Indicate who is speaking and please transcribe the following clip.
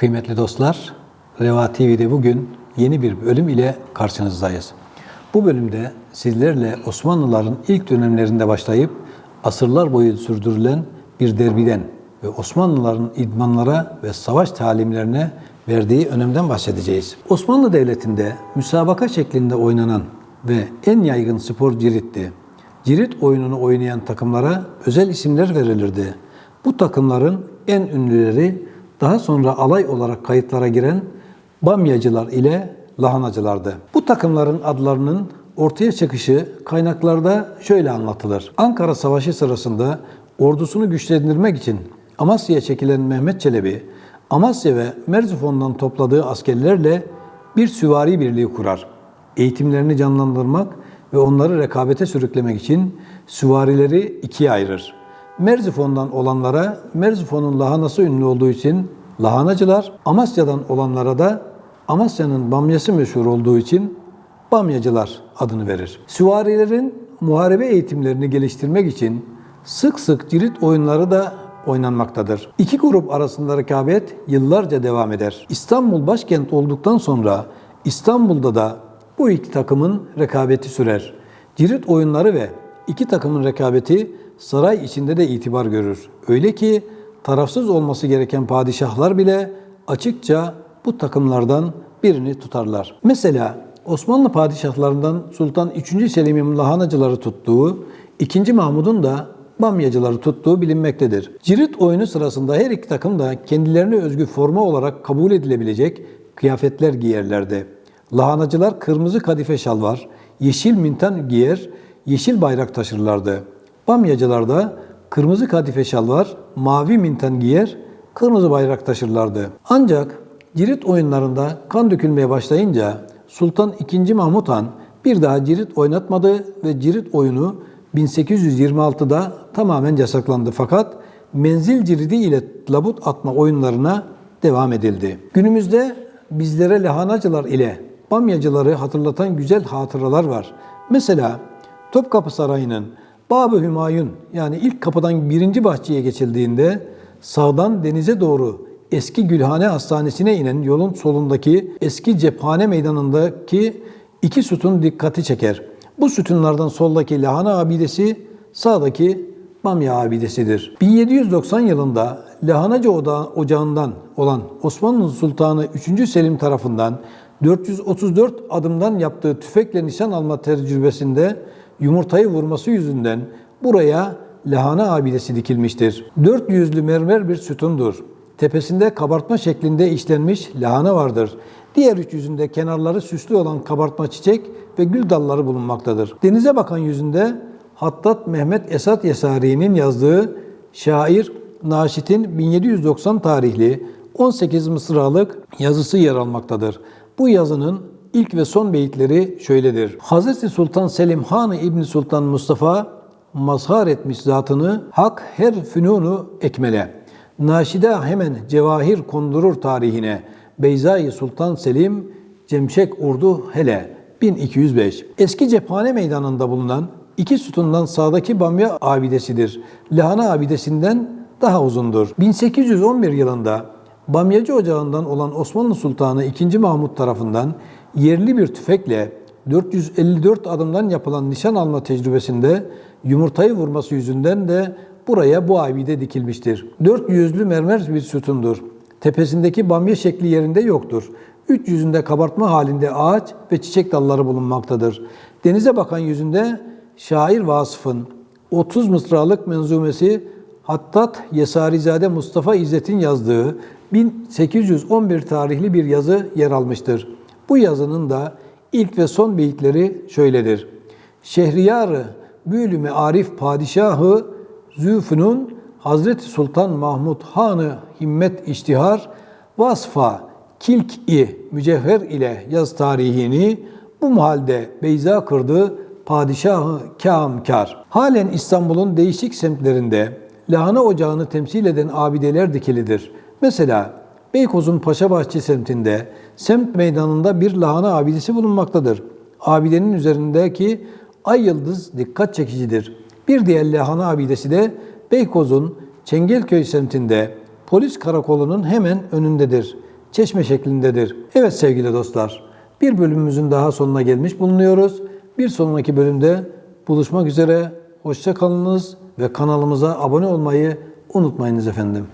Speaker 1: Kıymetli dostlar, Reva TV'de bugün yeni bir bölüm ile karşınızdayız. Bu bölümde sizlerle Osmanlıların ilk dönemlerinde başlayıp asırlar boyu sürdürülen bir derbiden ve Osmanlıların idmanlara ve savaş talimlerine verdiği önemden bahsedeceğiz. Osmanlı Devleti'nde müsabaka şeklinde oynanan ve en yaygın spor ciritti. Cirit oyununu oynayan takımlara özel isimler verilirdi. Bu takımların en ünlüleri daha sonra alay olarak kayıtlara giren Bamyacılar ile Lahanacılardı. Bu takımların adlarının ortaya çıkışı kaynaklarda şöyle anlatılır. Ankara Savaşı sırasında ordusunu güçlendirmek için Amasya'ya çekilen Mehmet Çelebi, Amasya ve Merzifon'dan topladığı askerlerle bir süvari birliği kurar. Eğitimlerini canlandırmak ve onları rekabete sürüklemek için süvarileri ikiye ayırır. Merzifon'dan olanlara Merzifon'un lahanası ünlü olduğu için lahanacılar, Amasya'dan olanlara da Amasya'nın bamyası meşhur olduğu için bamyacılar adını verir. Süvarilerin muharebe eğitimlerini geliştirmek için sık sık cirit oyunları da oynanmaktadır. İki grup arasında rekabet yıllarca devam eder. İstanbul başkent olduktan sonra İstanbul'da da bu iki takımın rekabeti sürer. Cirit oyunları ve iki takımın rekabeti saray içinde de itibar görür. Öyle ki tarafsız olması gereken padişahlar bile açıkça bu takımlardan birini tutarlar. Mesela Osmanlı padişahlarından Sultan 3. Selim'in lahanacıları tuttuğu, 2. Mahmud'un da bamyacıları tuttuğu bilinmektedir. Cirit oyunu sırasında her iki takım da kendilerine özgü forma olarak kabul edilebilecek kıyafetler giyerlerdi. Lahanacılar kırmızı kadife şalvar, yeşil mintan giyer, yeşil bayrak taşırlardı. Bamyacılar da kırmızı kadife şalvar, mavi mintan giyer, kırmızı bayrak taşırlardı. Ancak cirit oyunlarında kan dökülmeye başlayınca Sultan II. Mahmut Han bir daha cirit oynatmadı ve cirit oyunu 1826'da tamamen yasaklandı fakat menzil ciridi ile labut atma oyunlarına devam edildi. Günümüzde bizlere lahanacılar ile bamyacıları hatırlatan güzel hatıralar var. Mesela Topkapı Sarayı'nın Babı Hümayun yani ilk kapıdan birinci bahçeye geçildiğinde sağdan denize doğru eski Gülhane Hastanesi'ne inen yolun solundaki eski cephane meydanındaki iki sütun dikkati çeker. Bu sütunlardan soldaki lahana abidesi, sağdaki bamya abidesidir. 1790 yılında Lahanacı Ocağı'ndan olan Osmanlı Sultanı 3. Selim tarafından 434 adımdan yaptığı tüfekle nişan alma tecrübesinde yumurtayı vurması yüzünden buraya lahana abidesi dikilmiştir. Dört yüzlü mermer bir sütundur. Tepesinde kabartma şeklinde işlenmiş lahana vardır. Diğer üç yüzünde kenarları süslü olan kabartma çiçek ve gül dalları bulunmaktadır. Denize bakan yüzünde Hattat Mehmet Esat Yesari'nin yazdığı şair Naşit'in 1790 tarihli 18 mısralık yazısı yer almaktadır. Bu yazının ilk ve son beyitleri şöyledir. Hazreti Sultan Selim Hanı İbni Sultan Mustafa mazhar etmiş zatını hak her fünunu ekmele. Naşide hemen cevahir kondurur tarihine. Beyzai Sultan Selim Cemşek Urdu hele 1205. Eski cephane meydanında bulunan iki sütundan sağdaki Bamya abidesidir. Lahana abidesinden daha uzundur. 1811 yılında Bamyacı Ocağı'ndan olan Osmanlı Sultanı II. Mahmut tarafından yerli bir tüfekle 454 adımdan yapılan nişan alma tecrübesinde yumurtayı vurması yüzünden de buraya bu abide dikilmiştir. Dört yüzlü mermer bir sütundur. Tepesindeki bamya şekli yerinde yoktur. Üç yüzünde kabartma halinde ağaç ve çiçek dalları bulunmaktadır. Denize bakan yüzünde şair Vasıf'ın 30 mısralık menzumesi Hattat Yesarizade Mustafa İzzet'in yazdığı 1811 tarihli bir yazı yer almıştır. Bu yazının da ilk ve son beyitleri şöyledir. Şehriyarı Bülü Arif Padişahı Züfünün Hazreti Sultan Mahmud Hanı himmet iştihar vasfa kilk-i mücevher ile yaz tarihini bu mahalde beyza kırdı padişahı kâmkar. Halen İstanbul'un değişik semtlerinde lahana ocağını temsil eden abideler dikilidir. Mesela Beykoz'un Paşabahçe semtinde semt meydanında bir lahana abidesi bulunmaktadır. Abidenin üzerindeki ay yıldız dikkat çekicidir. Bir diğer lahana abidesi de Beykoz'un Çengelköy semtinde polis karakolunun hemen önündedir. çeşme şeklindedir. Evet sevgili dostlar, bir bölümümüzün daha sonuna gelmiş bulunuyoruz. Bir sonraki bölümde buluşmak üzere. Hoşça kalınız ve kanalımıza abone olmayı unutmayınız efendim.